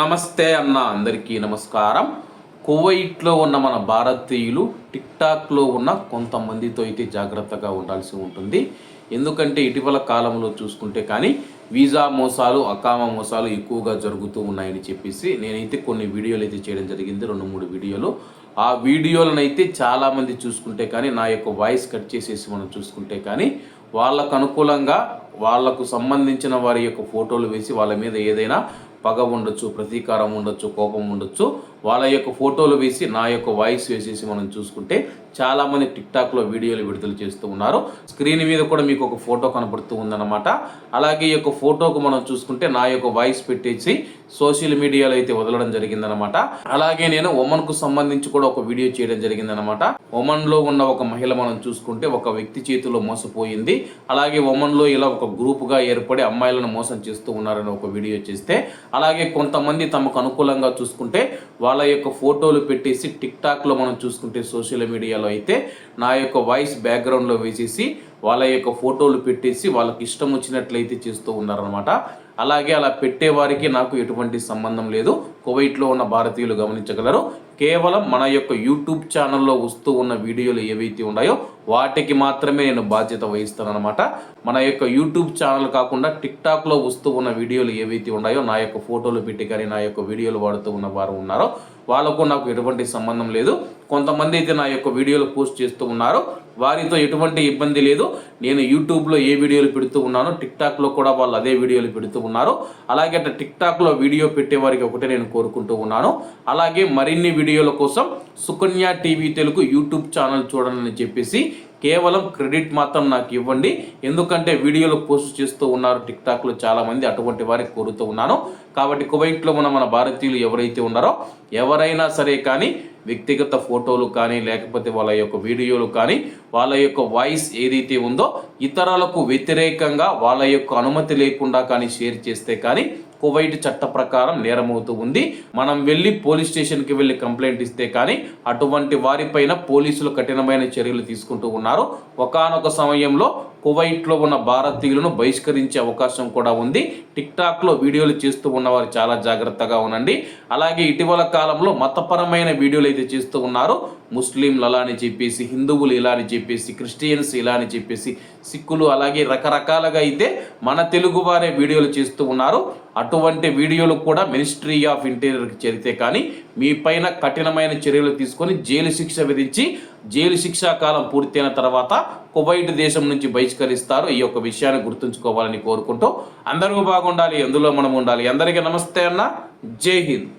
నమస్తే అన్న అందరికీ నమస్కారం. కువైట్లో ఉన్న మన భారతీయులు టిక్టాక్లో ఉన్న కొంతమందితో అయితే జాగ్రత్తగా ఉండాల్సి ఉంటుంది. ఎందుకంటే ఇటీవల కాలంలో చూసుకుంటే కానీ వీసా మోసాలు అకామ మోసాలు ఎక్కువగా జరుగుతూ ఉన్నాయని చెప్పేసి నేనైతే కొన్ని వీడియోలు అయితే చేయడం జరిగింది. రెండు మూడు వీడియోలు. ఆ వీడియోలను అయితే చాలామంది చూసుకుంటే కానీ నా యొక్క వాయిస్ కట్ చేసేసి మనం చూసుకుంటే కానీ వాళ్ళకు అనుకూలంగా వాళ్ళకు సంబంధించిన వారి యొక్క ఫోటోలు వేసి వాళ్ళ మీద ఏదైనా పగ ఉండొచ్చు ప్రతీకారం ఉండొచ్చు కోపం ఉండొచ్చు. వాళ్ళ యొక్క ఫోటోలు వేసి నా యొక్క వాయిస్ వేసేసి మనం చూసుకుంటే చాలామంది టిక్టాక్లో వీడియోలు విడుదల చేస్తూ ఉన్నారు. స్క్రీన్ మీద కూడా మీకు ఒక ఫోటో కనపడుతూ ఉందన్నమాట. అలాగే ఈ యొక్క ఫోటోకు మనం చూసుకుంటే నా యొక్క వాయిస్ పెట్టేసి సోషల్ మీడియాలో అయితే వదలడం జరిగిందనమాట అలాగే నేను ఉమెన్కు సంబంధించి కూడా ఒక వీడియో చేయడం జరిగిందనమాట ఉమెన్లో ఉన్న ఒక మహిళ మనం చూసుకుంటే ఒక వ్యక్తి చేతిలో మోసపోయింది. అలాగే ఉమెన్లో ఇలా ఒక గ్రూపుగా ఏర్పడి అమ్మాయిలను మోసం చేస్తూ ఉన్నారని ఒక వీడియో చేస్తే అలాగే కొంతమంది తమకు అనుకూలంగా చూసుకుంటే వాళ్ళ యొక్క ఫోటోలు పెట్టేసి టిక్ టాక్లో మనం చూసుకుంటే సోషల్ మీడియాలో అయితే నా యొక్క వాయిస్ బ్యాక్గ్రౌండ్లో వేసేసి వాళ్ళ యొక్క ఫోటోలు పెట్టేసి వాళ్ళకి ఇష్టం వచ్చినట్లయితే చేస్తూ ఉన్నారనమాట అలాగే అలా పెట్టేవారికి నాకు ఎటువంటి సంబంధం లేదు. కువైట్లో ఉన్న భారతీయులు గమనించగలరు. కేవలం మన యొక్క యూట్యూబ్ ఛానల్లో వస్తూ ఉన్న వీడియోలు ఏవైతే ఉన్నాయో వాటికి మాత్రమే నేను బాధ్యత వహిస్తాను అనమాట మన యొక్క యూట్యూబ్ ఛానల్ కాకుండా టిక్టాక్లో వస్తూ ఉన్న వీడియోలు ఏవైతే ఉన్నాయో నా యొక్క ఫోటోలు పెట్టి కానీ నా యొక్క వీడియోలు వాడుతూ ఉన్న వారు ఉన్నారో వాళ్ళకు నాకు ఎటువంటి సంబంధం లేదు. కొంతమంది అయితే నా యొక్క వీడియోలు పోస్ట్ చేస్తూ ఉన్నారు. వారితో ఎటువంటి ఇబ్బంది లేదు. నేను యూట్యూబ్లో ఏ వీడియోలు పెడుతూ ఉన్నానో టిక్టాక్లో కూడా వాళ్ళు అదే వీడియోలు పెడుతూ ఉన్నారు. అలాగే అట్లా టిక్టాక్లో వీడియో పెట్టే వారికి ఒకటే నేను కోరుకుంటూ ఉన్నాను. అలాగే మరిన్ని వీడియోల కోసం Sukanya TV Telugu YouTube channel చూడాలని చెప్పేసి కేవలం క్రెడిట్ మాత్రం నాకు ఇవ్వండి. ఎందుకంటే వీడియోలు పోస్ట్ చేస్తూ ఉన్నారు టిక్ టాక్లో చాలామంది అటువంటి వారికి కోరుతూ ఉన్నాను. కాబట్టి కువైట్లో మన మన భారతీయులు ఎవరైతే ఉన్నారో ఎవరైనా సరే కానీ వ్యక్తిగత ఫోటోలు కానీ లేకపోతే వాళ్ళ యొక్క వీడియోలు కానీ వాళ్ళ యొక్క వాయిస్ ఏదైతే ఉందో ఇతరులకు వ్యతిరేకంగా వాళ్ళ యొక్క అనుమతి లేకుండా కానీ షేర్ చేస్తే కానీ కువైట్ చట్ట ప్రకారం నేరమవుతూ ఉంది. మనం వెళ్ళి పోలీస్ స్టేషన్కి వెళ్ళి కంప్లైంట్ ఇస్తే కానీ అటువంటి వారిపైన పోలీసులు కఠినమైన చర్యలు తీసుకుంటూ ఉన్నారు. ఒకానొక సమయంలో కువైట్లో ఉన్న భారతీయులను బహిష్కరించే అవకాశం కూడా ఉంది. టిక్ టాక్లో వీడియోలు చేస్తూ ఉన్నవారు చాలా జాగ్రత్తగా ఉండండి. అలాగే ఇటీవల కాలంలో మతపరమైన వీడియోలు అయితే చేస్తూ ఉన్నారు. ముస్లింలు అలా అని చెప్పేసి హిందువులు ఇలా అని చెప్పేసి క్రిస్టియన్స్ ఇలా అని చెప్పేసి సిక్కులు అలాగే రకరకాలుగా అయితే మన తెలుగు వారే వీడియోలు చేస్తూ ఉన్నారు. అటువంటి వీడియోలు కూడా మినిస్ట్రీ ఆఫ్ ఇంటీరియర్కి చేరితే కానీ మీ పైన కఠినమైన చర్యలు తీసుకొని జైలు శిక్ష విధించి జైలు శిక్షా కాలం పూర్తయిన తర్వాత కువైట్ దేశం నుంచి బహిష్కరిస్తారు ఈ యొక్క విషయాన్ని గుర్తుంచుకోవాలని కోరుకుంటూ అందరూ బాగుండాలి ఎందులో మనం ఉండాలి. అందరికీ నమస్తే అన్న. జై హింద్.